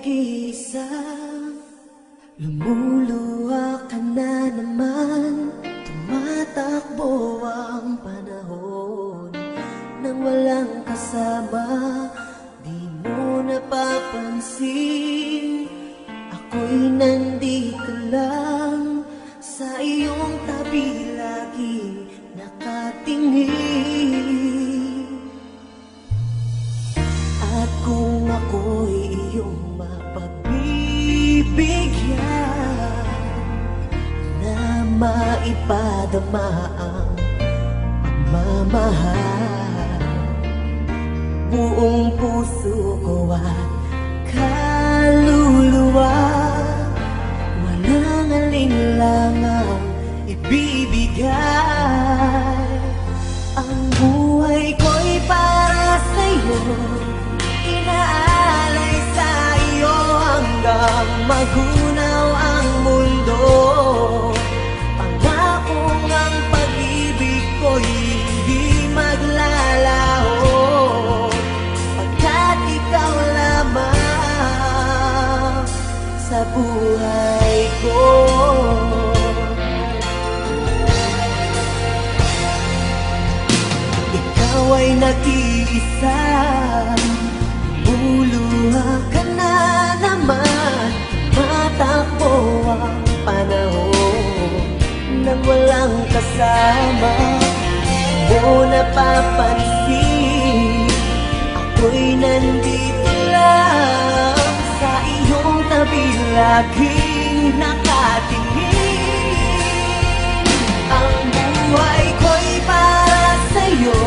nag-iisa. Lumuluha ka na naman. Tumatakbo ang panahon. Nang walang kasama Di mo napapansin. Ako'y nandito lang maipadama ang pagmamahal. Buong puso ko at kaluluwa. Walang alinlangang ibibigay. Ang buhay ko'y para sa'yo. Inaalay sa iyo hanggang magunaw Nang walang kasama? Mo napapansin Ako'y nandito lang Sa iyong tabi Laging nakatingin. Ang buhay ko'y para sa'yo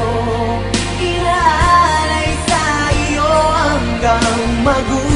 Inaalay sa iyo hanggang magunaw